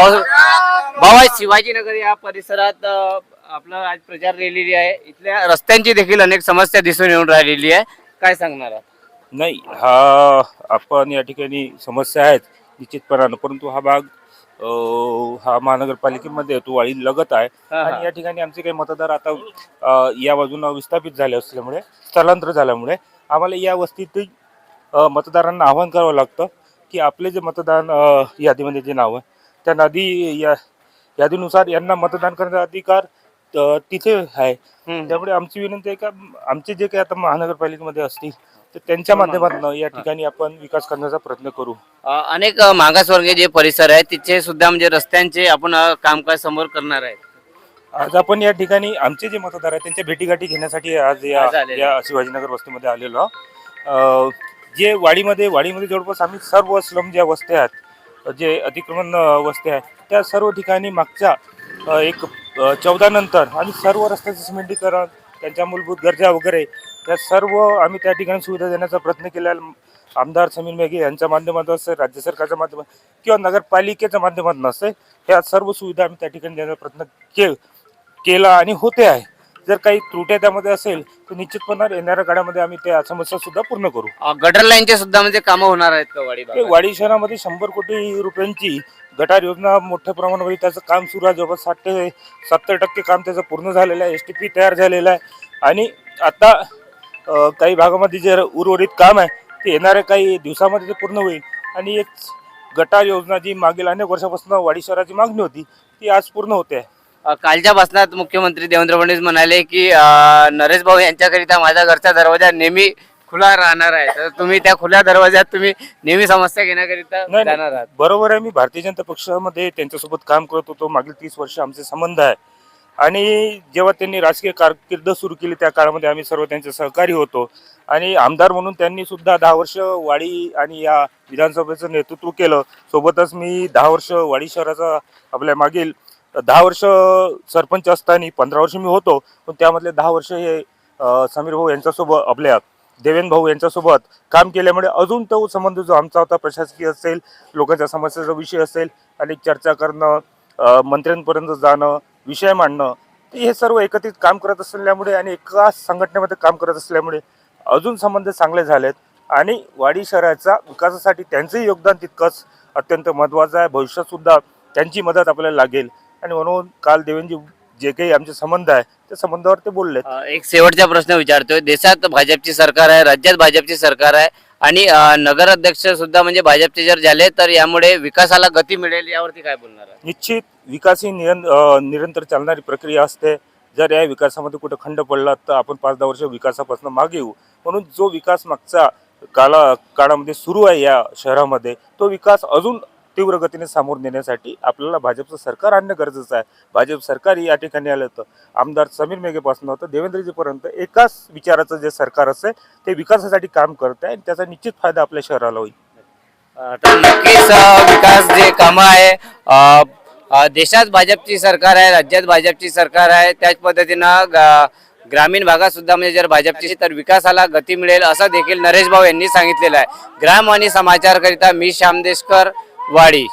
आज शिवाजीनगर या परिसरात आपलं आज प्रचार रेलेली आहे इथल्या रस्त्यांची देखील अनेक समस्या दिसून येऊन राहिलेली आहे काय सांगणार? नाही हा आपण या ठिकाणी समस्या आहेत निश्चितपणानं परंतु हा भाग हा महानगरपालिकेमध्ये येतो वाळी लगत आहे. आणि या ठिकाणी आमचे काही मतदार आता या बाजूनं विस्थापित झाले असल्यामुळे स्थलांतर झाल्यामुळे आम्हाला या वस्तीतील अं, मतदारांना आवाहन करावं लागतं की आपले जे मतदान यादीमध्ये जे नाव आहे त्या नादी या यादीनुसार यांना मतदान करण्याचा अधिकार तिथे आहे. त्यामुळे आमची विनंती आहे का आमचे जे काही आता महानगरपालिकेमध्ये असतील तर त्यांच्या माध्यमातून या ठिकाणी आपण विकास करण्याचा प्रयत्न करू अ, अनेक अ, मागासवर्गीय जे परिसर आहेत तिथे सुद्धा म्हणजे रस्त्यांचे आपण अ, कामकाज समोर करणार आहेत आज आपण या ठिकाणी आमचे जे मतदार आहेत त्यांच्या भेटीगाठी घेण्यासाठी आज या आज आलेलो. या शिवाजीनगर वस्तीमध्ये आलेलो आहोत. अं, जे वाडीमध्ये वाडीमध्ये जवळपास आम्ही सर्व स्लम ज्या वस्त्या आहेत जे अतिक्रमण वस्ती वस्त्या आहेत त्या सर्व ठिकाणी मागच्या एक चौदा नंतर आणि सर्व रस्त्याचं सिमेंटीकरण त्यांच्या मूलभूत गरजा वगैरे त्या सर्व आम्ही त्या ठिकाणी सुविधा देण्याचा प्रयत्न केला. आमदार समीर मेघे यांच्या माध्यमातून असेल राज्य सरकारच्या माध्यमात किंवा नगरपालिकेच्या माध्यमातून असेल ह्या सर्व सुविधा आम्ही त्या ठिकाणी देण्याचा प्रयत्न के केला आणि होते आहे. जर काही त्रुट्या त्यामध्ये असेल तर निश्चितपणे येणाऱ्या काळामध्ये आम्ही त्या समस्या सुद्धा पूर्ण करू. अ, गटर लाईनचे सुद्धा म्हणजे कामं होणार आहेत का वाडी ते भागात? वाडी शहरामध्ये शंभर कोटी रुपयांची गटार योजना मोठ्या प्रमाणामध्ये त्याचं काम सुरू आहे. जवळपास साठ ते सत्तर टक्के काम त्याचं पूर्ण झालेलं आहे. एस टी पी तयार झालेलं आहे. आणि आता अ, काही भागामध्ये जे उर्वरित काम आहे ते येणाऱ्या काही दिवसामध्ये ते पूर्ण होईल. आणि एक गटार योजना जी मागील अनेक वर्षापासून वाडी शहराची मागणी होती ती आज पूर्ण होते. आहे कालच्या भाषणात मुख्यमंत्री देवेंद्र फडणवीस म्हणाले की नरेश भाऊ यांच्याकरिता माझ्या घरचा दरवाजा नेहमी खुला राहणार आहे. तर तुम्ही त्या खुल्या दरवाज्यात तुम्ही नेहमी समस्या घेण्याकरिता जाणार आहात. बरोबर आहे मी भारतीय जनता पक्षामध्ये त्यांच्यासोबत काम करत होतो. मागील तीस वर्ष आमचे संबंध आहे. आणि जेव्हा त्यांनी राजकीय कारकीर्द सुरू केली त्या काळामध्ये आम्ही सर्व त्यांचे सहकारी होतो. आणि आमदार म्हणून त्यांनी सुद्धा दहा वर्ष वाडी आणि या विधानसभेचं नेतृत्व केलं. सोबतच मी दहा वर्ष वाडी शहराचा आपल्या मागील दहा वर्ष सरपंच असताना पंधरा वर्ष मी होतो पण त्यामधले दहा वर्ष हे समीर भाऊ यांच्यासोबत आपल्या देवेंद्र भाऊ यांच्यासोबत काम केल्यामुळे अजून तो संबंध जो आमचा होता प्रशासकीय असेल लोकांच्या समस्याचा विषय असेल आणि चर्चा करणं मंत्र्यांपर्यंत जाणं विषय मांडणं ते हे सर्व एकत्रित काम करत असल्यामुळे आणि एकाच संघटनेमध्ये काम करत असल्यामुळे अजून संबंध चांगले झालेत. आणि वाडी शहराच्या विकासासाठी त्यांचंही योगदान तितकंच अत्यंत महत्त्वाचं आहे. भविष्यातसुद्धा त्यांची मदत आपल्याला लागेल. आणि म्हणून काल देवेंद्रजी जे काही आमचे संबंध आहे त्या संबंधावर ते बोलले एक शेवटचा प्रश्न विचारतोय. देशात भाजपची सरकार आहे राज्यात भाजपची सरकार आहे आणि नगराध्यक्ष सुद्धा म्हणजे भाजपचे जर झाले तर यामुळे विकासाला गती मिळेल यावरती काय बोलणार आहे? निश्चित विकास ही निरंतर चालणारी प्रक्रिया असते. जर या विकासामध्ये कुठं खंड पडला तर आपण पाच दहा वर्ष विकासापासून मागे येऊ. म्हणून जो विकास मागच्या काळा काळामध्ये सुरू आहे या शहरामध्ये तो विकास अजून तीव्र गतीने सामोर नेण्यासाठी आपल्याला भाजपचं सरकार आणणं गरजेचं आहे. भाजप सरकार या ठिकाणी आलं होतं. आमदार समीर मेघेपासून होतं. देवेंद्रजीपर्यंत एकाच विचाराचं जे सरकार असेल ते विकासासाठी काम करत आहे आणि त्याचा निश्चित फायदा आपल्या शहराला होईल. तर नक्कीच विकास जे कामं आहे देशात भाजपची सरकार आहे राज्यात भाजपची सरकार आहे त्याच पद्धतीनं ग्रामीण भागात सुद्धा म्हणजे जर भाजपची तर विकासाला गती मिळेल असं देखील नरेश भाऊ यांनी सांगितलेलं आहे. ग्राम आणि समाचारकरिता मी श्यामदेशकर वाडी